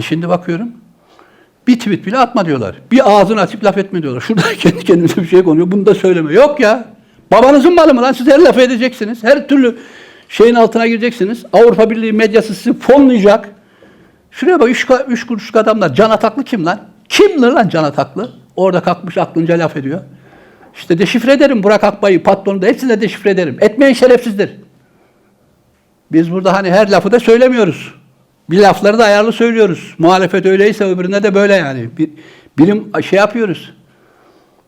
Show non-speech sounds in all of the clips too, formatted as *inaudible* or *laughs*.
E şimdi bakıyorum. Bir tweet bile atma diyorlar. Bir ağzını açıp laf etme diyorlar. Şurada *laughs* kendi kendimize bir şey konuyor. Bunu da söyleme. Yok ya. Babanızın malı mı lan? Siz her lafı edeceksiniz. Her türlü şeyin altına gireceksiniz. Avrupa Birliği medyası sizi fonlayacak. Şuraya bak üç, üç kuruşluk adamlar. Can Ataklı kim lan? Kimdir lan Can Ataklı? Orada kalkmış aklınca laf ediyor. İşte deşifre ederim Burak Akbay'ı, patronu da hepsini de deşifre ederim. Etmeyen şerefsizdir. Biz burada hani her lafı da söylemiyoruz. Bir lafları da ayarlı söylüyoruz. Muhalefet öyleyse öbüründe de böyle yani. Bir, bilim şey yapıyoruz.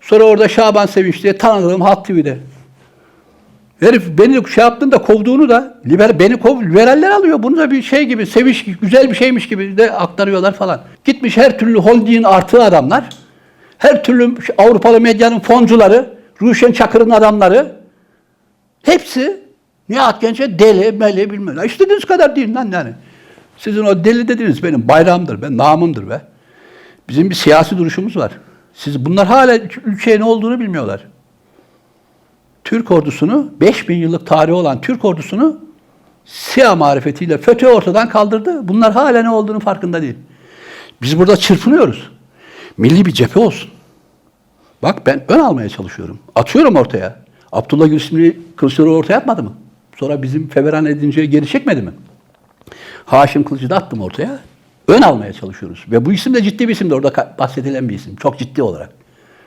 Sonra orada Şaban Sevinç diye tanıdığım Halk TV'de. Herif beni şey yaptığında kovduğunu da liber, beni kov, liberaller alıyor. Bunu da bir şey gibi, seviş, güzel bir şeymiş gibi de aktarıyorlar falan. Gitmiş her türlü holdingin artığı adamlar, her türlü Avrupalı medyanın foncuları, Ruşen Çakır'ın adamları, hepsi Nihat Genç'e deli, meli bilmem. İstediğiniz kadar değil lan yani. Sizin o deli dediğiniz benim bayrağımdır, ben namımdır be. Bizim bir siyasi duruşumuz var. Siz bunlar hala ülkeye ne olduğunu bilmiyorlar. Türk ordusunu, 5000 yıllık tarihi olan Türk ordusunu siyah marifetiyle FETÖ ortadan kaldırdı. Bunlar hala ne olduğunu farkında değil. Biz burada çırpınıyoruz. Milli bir cephe olsun. Bak ben ön almaya çalışıyorum. Atıyorum ortaya. Abdullah Gül ismini Kılıçdaroğlu ortaya atmadı mı? Sonra bizim feveran edince geri çekmedi mi? Haşim Kılıç'ı da attım ortaya. Ön almaya çalışıyoruz. Ve bu isim de ciddi bir isim de orada bahsedilen bir isim. Çok ciddi olarak.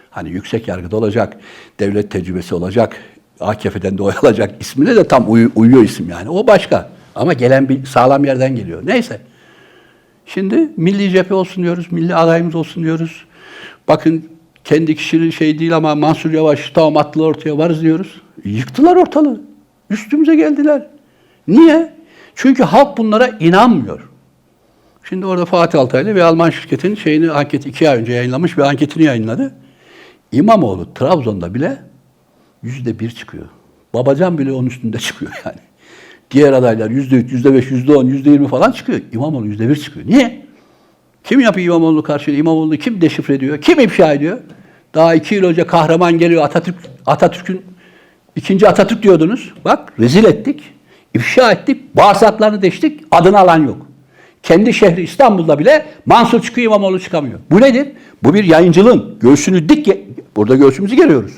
Hani yüksek yargıda olacak, devlet tecrübesi olacak, AKP'den de oy *laughs* alacak. İsmine de tam uyu- uyuyor isim yani. O başka. Ama gelen bir sağlam yerden geliyor. Neyse. Şimdi milli cephe olsun diyoruz, milli adayımız olsun diyoruz. Bakın kendi kişinin şey değil ama Mansur Yavaş tamam atlı ortaya varız diyoruz. Yıktılar ortalığı. Üstümüze geldiler. Niye? Çünkü halk bunlara inanmıyor. Şimdi orada Fatih Altaylı bir Alman şirketin şeyini anket iki ay önce yayınlamış bir anketini yayınladı. İmamoğlu Trabzon'da bile yüzde bir çıkıyor. Babacan bile onun üstünde çıkıyor *laughs* yani. Diğer adaylar yüzde üç, yüzde beş, yüzde on, yüzde yirmi falan çıkıyor. İmamoğlu yüzde bir çıkıyor. Niye? Kim yapıyor İmamoğlu karşıyla? İmamoğlu'nu kim deşifre ediyor? Kim ifşa ediyor? Daha iki yıl önce kahraman geliyor Atatürk, Atatürk'ün ikinci Atatürk diyordunuz. Bak rezil ettik, ifşa ettik, bağırsaklarını deştik, adını alan yok. Kendi şehri İstanbul'da bile Mansur çıkıyor İmamoğlu çıkamıyor. Bu nedir? Bu bir yayıncılığın göğsünü dik, burada göğsümüzü geriyoruz.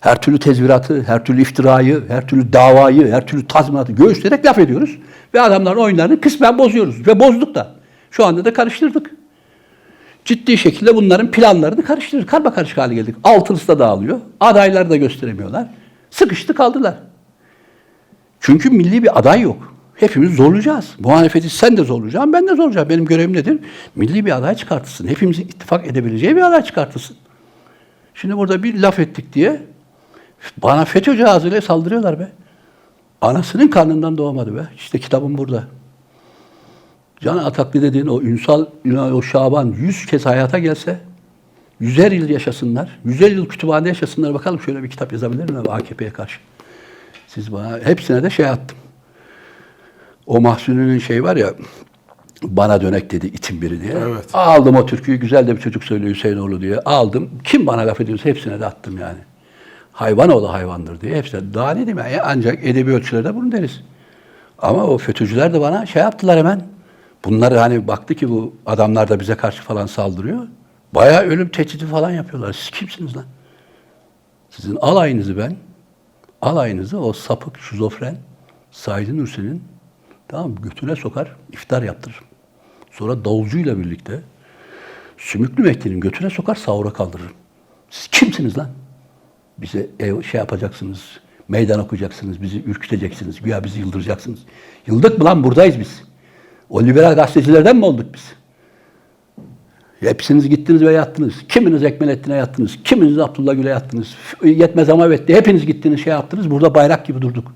Her türlü tezviratı, her türlü iftirayı, her türlü davayı, her türlü tazminatı göğüsleyerek laf ediyoruz. Ve adamların oyunlarını kısmen bozuyoruz. Ve bozduk da. Şu anda da karıştırdık. Ciddi şekilde bunların planlarını karıştırdık. Karma karışık hale geldik. Altılısı da dağılıyor. Adayları da gösteremiyorlar. Sıkıştı kaldılar. Çünkü milli bir aday yok. Hepimiz zorlayacağız. Muhalefeti sen de zorlayacaksın, ben de zorlayacağım. Benim görevim nedir? Milli bir aday çıkartılsın. Hepimizin ittifak edebileceği bir aday çıkartılsın. Şimdi burada bir laf ettik diye bana FETÖ'cü ağzıyla saldırıyorlar be. Anasının karnından doğmadı be. İşte kitabım burada. Can Ataklı dediğin o Ünsal, o Şaban yüz kez hayata gelse, yüzer yıl yaşasınlar, yüzer yıl kütüphanede yaşasınlar. Bakalım şöyle bir kitap yazabilir mi AKP'ye karşı? Siz bana, hepsine de şey attım. O Mahsuni'nin şey var ya, bana dönek dedi itin biri diye. Evet. Aldım o türküyü, güzel de bir çocuk söylüyor Hüseyinoğlu diye. Aldım. Kim bana laf ediyorsa hepsine de attım yani. Hayvan oğlu hayvandır diye hepsine. Daha ne diyeyim ya? Ancak edebi ölçülerde bunu deriz. Ama o FETÖ'cüler de bana şey yaptılar hemen. Bunlar hani baktı ki bu adamlar da bize karşı falan saldırıyor. Bayağı ölüm tehdidi falan yapıyorlar. Siz kimsiniz lan? Sizin alayınızı ben, alayınızı o sapık, şizofren Said Nursi'nin tamam götüne sokar, iftar yaptırırım. Sonra davulcuyla birlikte Sümüklü Mehdi'nin götüne sokar, sahura kaldırırım. Siz kimsiniz lan? Bize ev, şey yapacaksınız, meydan okuyacaksınız, bizi ürküteceksiniz, güya bizi yıldıracaksınız. Yıldık mı lan buradayız biz? O liberal gazetecilerden mi olduk biz? Hepsiniz gittiniz ve yattınız. Kiminiz Ekmelettin'e yattınız, kiminiz Abdullah Gül'e yattınız. Yetmez ama etti. Hepiniz gittiniz şey yaptınız. Burada bayrak gibi durduk.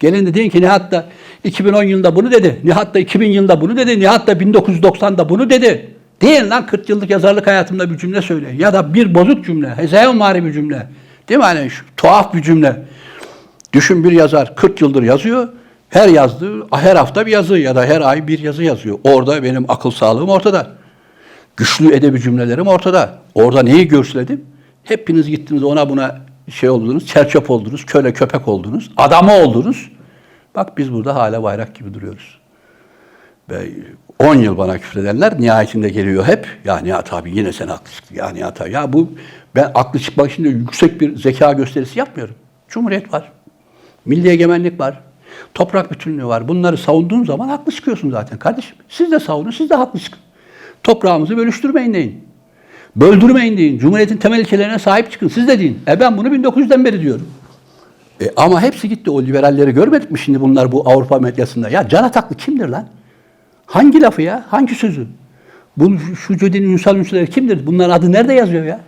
Gelin de deyin ki Nihat da 2010 yılında bunu dedi. Nihat da 2000 yılında bunu dedi. Nihat da 1990'da bunu dedi. Deyin lan 40 yıllık yazarlık hayatımda bir cümle söyleyin. Ya da bir bozuk cümle, hezeyanvari bir cümle. Değil mi hani şu tuhaf bir cümle. Düşün bir yazar 40 yıldır yazıyor. Her yazdığı, her hafta bir yazı ya da her ay bir yazı yazıyor. Orada benim akıl sağlığım ortada. Güçlü edebi cümlelerim ortada. Orada neyi görsledim? Hepiniz gittiniz ona buna şey oldunuz, çerçöp oldunuz, köle köpek oldunuz, adamı oldunuz. Bak biz burada hala bayrak gibi duruyoruz. Ve 10 yıl bana küfredenler nihayetinde geliyor hep. Ya Nihat abi yine sen haklısın. Ya Nihat abi. Ya bu ben aklı çıkmak için de yüksek bir zeka gösterisi yapmıyorum. Cumhuriyet var. Milli egemenlik var. Toprak bütünlüğü var. Bunları savunduğun zaman haklı çıkıyorsun zaten kardeşim. Siz de savunun, siz de haklı çıkın. Toprağımızı bölüştürmeyin deyin. Böldürmeyin deyin. Cumhuriyetin temel ilkelerine sahip çıkın. Siz de deyin. E ben bunu 1900'den beri diyorum. E ama hepsi gitti. O liberalleri görmedik mi şimdi bunlar bu Avrupa medyasında? Ya Can Ataklı kimdir lan? Hangi lafı ya? Hangi sözü? Bu şu Cödi'nin Ünsal Ünsüleri kimdir? Bunların adı nerede yazıyor ya?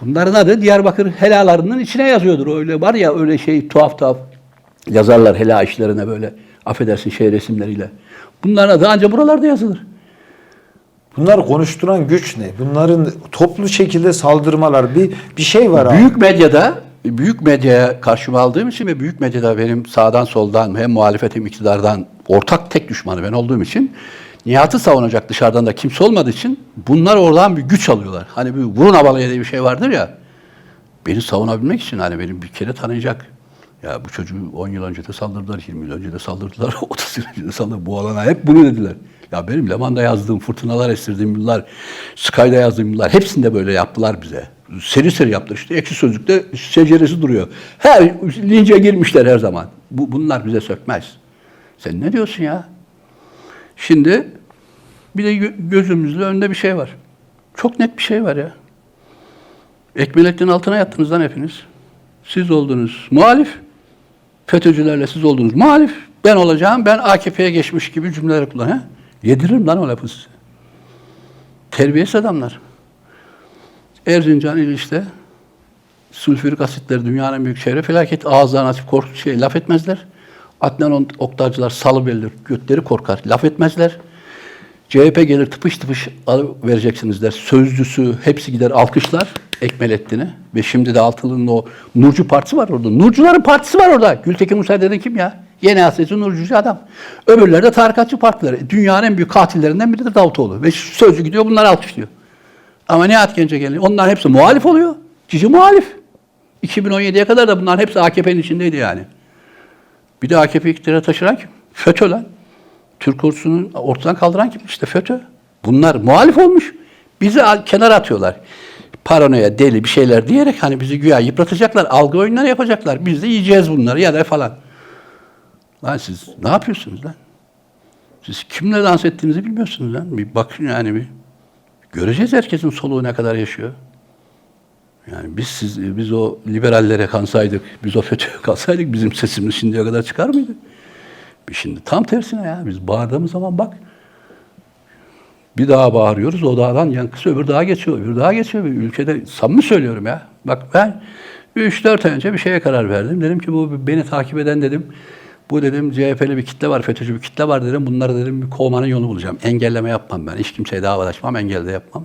Bunların adı Diyarbakır helalarının içine yazıyordur. Öyle var ya öyle şey tuhaf tuhaf yazarlar hela işlerine böyle affedersin şey resimleriyle. Bunların adı ancak buralarda yazılır. Bunları konuşturan güç ne? Bunların toplu şekilde saldırmalar bir bir şey var abi. Büyük medyada büyük medyaya karşıma aldığım için ve büyük medyada benim sağdan soldan hem muhalefet iktidardan ortak tek düşmanı ben olduğum için Nihat'ı savunacak dışarıdan da kimse olmadığı için bunlar oradan bir güç alıyorlar. Hani bir vurun havalıya diye bir şey vardır ya. Beni savunabilmek için hani benim bir kere tanıyacak. Ya bu çocuğu 10 yıl önce de saldırdılar, 20 yıl önce de saldırdılar, *laughs* 30 yıl önce de saldırdılar. Bu alana hep bunu dediler. Ya benim Leman'da yazdığım, fırtınalar estirdiğim yıllar, Sky'da yazdığım yıllar hepsinde böyle yaptılar bize. Seri seri yaptılar. İşte ekşi sözlükte seceresi duruyor. Her lince girmişler her zaman. Bu, bunlar bize sökmez. Sen ne diyorsun ya? Şimdi bir de gö- gözümüzün önünde bir şey var. Çok net bir şey var ya. Ekmelettin altına yattınız lan hepiniz. Siz oldunuz muhalif. FETÖ'cülerle siz oldunuz muhalif. Ben olacağım, ben AKP'ye geçmiş gibi cümleler kullan. He? Yediririm lan o lafı size. Terbiyesiz adamlar. Erzincan İliş'te sülfürik asitler dünyanın büyük çevre felaketi. Ağızlarını açıp kork şey laf etmezler. Adnan Oktarcılar salı belirler, götleri korkar, laf etmezler. CHP gelir tıpış tıpış vereceksiniz der. Sözcüsü hepsi gider alkışlar Ekmelettin'i. Ve şimdi de Altılı'nın o Nurcu Partisi var orada. Nurcuların partisi var orada. Gültekin Musa deden kim ya? Yeni Asya'cı Nurcucu adam. Öbürleri de tarikatçı partileri. Dünyanın en büyük katillerinden biri de Davutoğlu. Ve sözcü gidiyor bunları alkışlıyor. Ama Nihat Gence geliyor. Onlar hepsi muhalif oluyor. Cici muhalif. 2017'ye kadar da bunlar hepsi AKP'nin içindeydi yani. Bir de AKP iktidara taşıran kim? FETÖ lan. Türk ordusunu ortadan kaldıran kim? İşte FETÖ. Bunlar muhalif olmuş. Bizi kenara atıyorlar. Paranoya, deli bir şeyler diyerek hani bizi güya yıpratacaklar, algı oyunları yapacaklar. Biz de yiyeceğiz bunları ya da falan. Lan siz ne yapıyorsunuz lan? Siz kimle dans ettiğinizi bilmiyorsunuz lan. Bir bakın yani bir. Göreceğiz herkesin soluğu ne kadar yaşıyor. Yani biz siz biz o liberallere kansaydık, biz o FETÖ'ye kalsaydık bizim sesimiz şimdiye kadar çıkar mıydı? Şimdi tam tersine ya. Biz bağırdığımız zaman bak bir daha bağırıyoruz. O dağdan yankısı öbür dağa geçiyor. Öbür dağa geçiyor. Bir ülkede samimi söylüyorum ya. Bak ben 3-4 ay önce bir şeye karar verdim. Dedim ki bu beni takip eden dedim. Bu dedim CHP'li bir kitle var, FETÖ'cü bir kitle var dedim. Bunları dedim bir kovmanın yolunu bulacağım. Engelleme yapmam ben. Hiç kimseye davalaşmam, engel de yapmam.